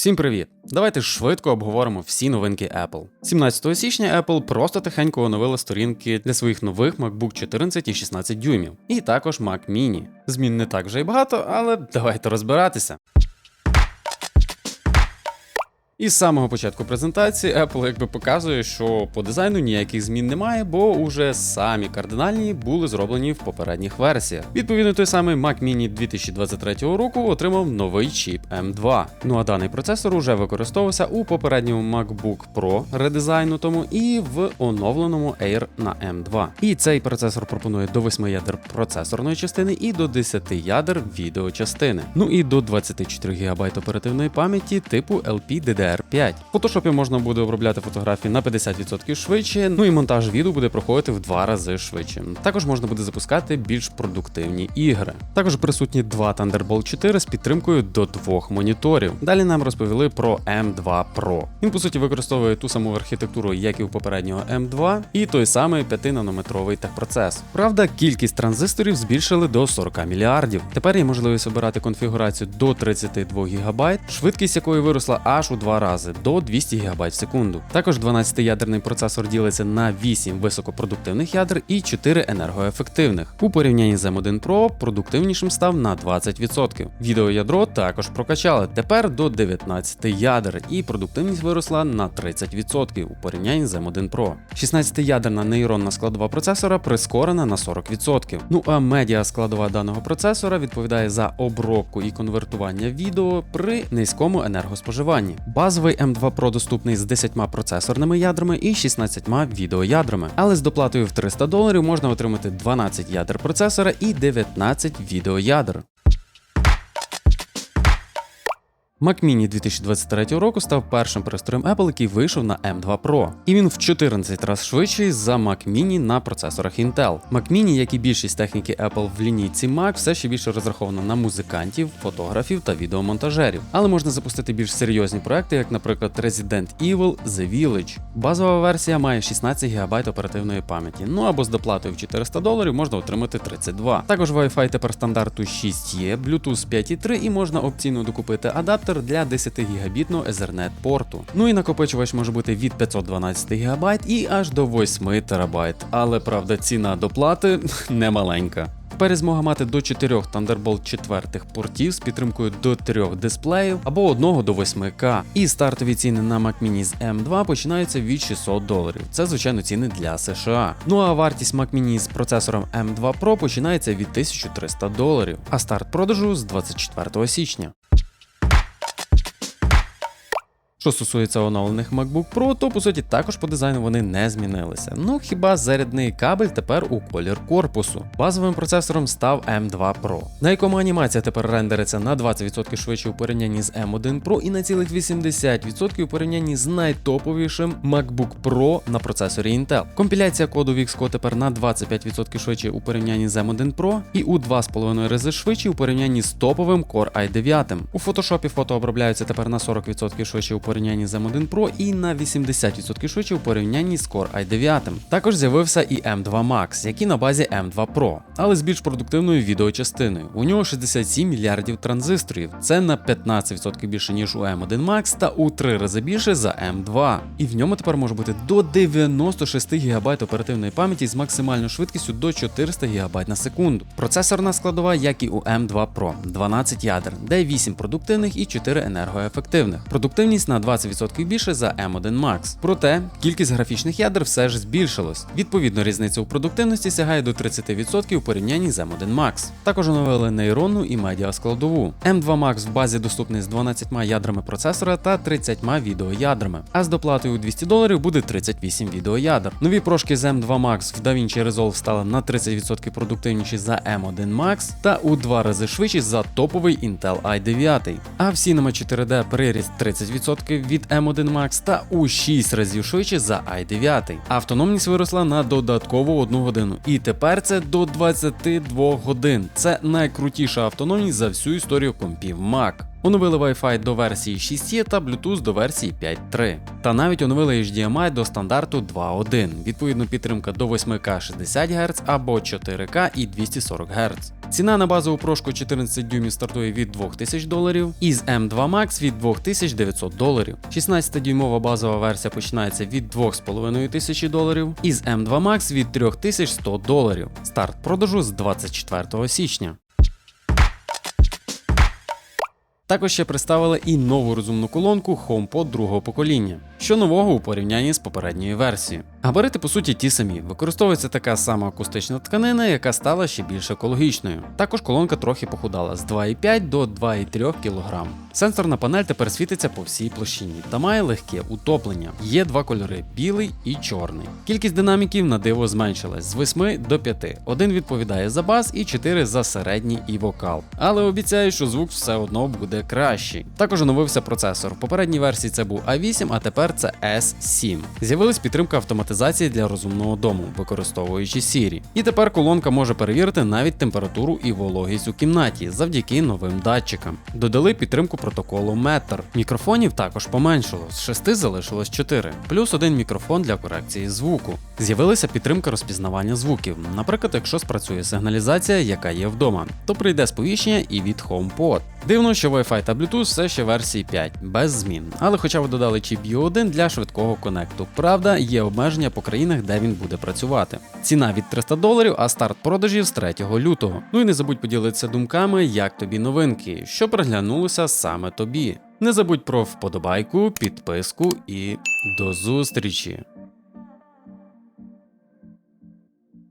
Всім привіт! Давайте швидко обговоримо всі новинки Apple. 17 січня Apple просто тихенько оновила сторінки для своїх нових MacBook 14 і 16 дюймів, і також Mac Mini. Змін не так вже й багато, але давайте розбиратися. І з самого початку презентації Apple якби показує, що по дизайну ніяких змін немає, бо уже самі кардинальні були зроблені в попередніх версіях. Відповідно, той самий Mac Mini 2023 року отримав новий чіп M2. Ну а даний процесор уже використовувався у попередньому MacBook Pro редизайнутому і в оновленому Air на M2. І цей процесор пропонує до 8 ядер процесорної частини і до 10 ядер відеочастини. Ну і до 24 ГБ оперативної пам'яті типу LPDDR5. В Photoshop можна буде обробляти фотографії на 50% швидше, ну і монтаж відео буде проходити в два рази швидше. Також можна буде запускати більш продуктивні ігри. Також присутні два Thunderbolt 4 з підтримкою до двох моніторів. Далі нам розповіли про M2 Pro. Він по суті використовує ту саму архітектуру, як і у попереднього M2, і той самий 5-нанометровий техпроцес. Правда, кількість транзисторів збільшили до 40 мільярдів. Тепер є можливість обирати конфігурацію до 32 ГБ, швидкість якої виросла аж у два рази до 200 ГБ в секунду. Також 12-ядерний процесор ділиться на 8 високопродуктивних ядер і 4 енергоефективних. У порівнянні з M1 Pro продуктивнішим став на 20%. Відеоядро також прокачали тепер до 19 ядер, і продуктивність виросла на 30% у порівнянні з M1 Pro. 16-ядерна нейронна складова процесора прискорена на 40%. Ну а медіа складова даного процесора відповідає за обробку і конвертування відео при низькому енергоспоживанні. Базовий M2 Pro доступний з 10 процесорними ядрами і 16 відеоядрами, але з доплатою в 300 доларів можна отримати 12 ядер процесора і 19 відеоядер. Mac Mini 2023 року став першим пристроєм Apple, який вийшов на M2 Pro. І він в 14 разів швидший за Mac Mini на процесорах Intel. Mac Mini, як і більшість техніки Apple в лінійці Mac, все ще більше розраховано на музикантів, фотографів та відеомонтажерів. Але можна запустити більш серйозні проекти, як, наприклад, Resident Evil The Village. Базова версія має 16 ГБ оперативної пам'яті. Ну або з доплатою в 400 доларів можна отримати 32. Також Wi-Fi тепер стандарту 6E, Bluetooth 5.3 і можна опційно докупити адаптер для 10 гігабітного Ethernet порту. Ну і накопичувач може бути від 512 ГБ і аж до 8 ТБ. Але правда, ціна доплати немаленька. Тепер змога мати до 4 Thunderbolt 4 портів з підтримкою до 3 дисплеїв або 1 до 8К. І стартові ціни на Mac Mini з M2 починаються від 600 доларів. Це, звичайно, ціни для США. Ну а вартість Mac Mini з процесором M2 Pro починається від 1300 доларів, а старт продажу з 24 січня. Що стосується оновлених MacBook Pro, то по суті також по дизайну вони не змінилися. Ну хіба зарядний кабель тепер у колір корпусу. Базовим процесором став M2 Pro, на якому анімація тепер рендериться на 20% швидше у порівнянні з M1 Pro і на цілих 80% у порівнянні з найтоповішим MacBook Pro на процесорі Intel. Компіляція коду в Xcode тепер на 25% швидше у порівнянні з M1 Pro і у 2,5 рази швидше у порівнянні з топовим Core i9. У Photoshop фото обробляються тепер на 40% швидше у порівнянні з M1 Pro і на 80% швидше у порівнянні з Core i9. Також з'явився і M2 Max, який на базі M2 Pro, але з більш продуктивною відеочастиною. У нього 67 мільярдів транзисторів, це на 15% більше ніж у M1 Max та у 3 рази більше за M2. І в ньому тепер може бути до 96 ГБ оперативної пам'яті з максимальною швидкістю до 400 ГБ на секунду. Процесорна складова, як і у M2 Pro, 12 ядер, де 8 продуктивних і 4 енергоефективних. Продуктивність на 20% більше за M1 Max. Проте кількість графічних ядер все ж збільшилась. Відповідно, різниця у продуктивності сягає до 30% у порівнянні з M1 Max. Також оновили нейронну і медіа складову. M2 Max в базі доступний з 12 ядрами процесора та 30 відеоядрами. А з доплатою у 200 доларів буде 38 відеоядер. Нові прошки з M2 Max в DaVinci Resolve стали на 30% продуктивніші за M1 Max та у 2 рази швидші за топовий Intel i9. А в Cinema 4D приріст 30% від M1 Max та у 6 разів швидше за i9. Автономність виросла на додаткову 1 годину. І тепер це до 22 годин. Це найкрутіша автономність за всю історію компів Mac. Оновили Wi-Fi до версії 6 та Bluetooth до версії 5.3. Та навіть оновили HDMI до стандарту 2.1, відповідно підтримка до 8К 60 Гц або 4К і 240 Гц. Ціна на базову прошку 14 дюймів стартує від 2000 доларів, із M2 Max від 2900 доларів. 16-дюймова базова версія починається від 2500 доларів, із M2 Max від 3100 доларів. Старт продажу з 24 січня. Також ще представили і нову розумну колонку HomePod другого покоління, що нового у порівнянні з попередньою версією. Габарити по суті ті самі. Використовується така сама акустична тканина, яка стала ще більш екологічною. Також колонка трохи похудала з 2,5 до 2,3 кг. Сенсорна панель тепер світиться по всій площині та має легке утоплення. Є два кольори білий і чорний. Кількість динаміків на диво зменшилась з 8 до 5. Один відповідає за бас і 4 за середній і вокал. Але обіцяю, що звук все одно буде кращий. Також оновився процесор. В попередній версії це був A8, а тепер це S7. З'явилась підтримка автоматизації для розумного дому, використовуючи Siri. І тепер колонка може перевірити навіть температуру і вологість у кімнаті завдяки новим датчикам. Додали підтримку протоколу Matter. Мікрофонів також поменшало, з 6 залишилось 4, плюс один мікрофон для корекції звуку. З'явилася підтримка розпізнавання звуків. Наприклад, якщо спрацює сигналізація, яка є вдома, то прийде сповіщення і від HomePod. Дивно, що Wi-Fi та Bluetooth все ще версії 5, без змін. Але хоча б додали чіп U1 для швидкого конекту. Правда, є обмеження по країнах, де він буде працювати. Ціна від 300 доларів, а старт продажів з 3 лютого. Ну і не забудь поділитися думками, як тобі новинки, що приглянулося саме тобі. Не забудь про вподобайку, підписку і до зустрічі!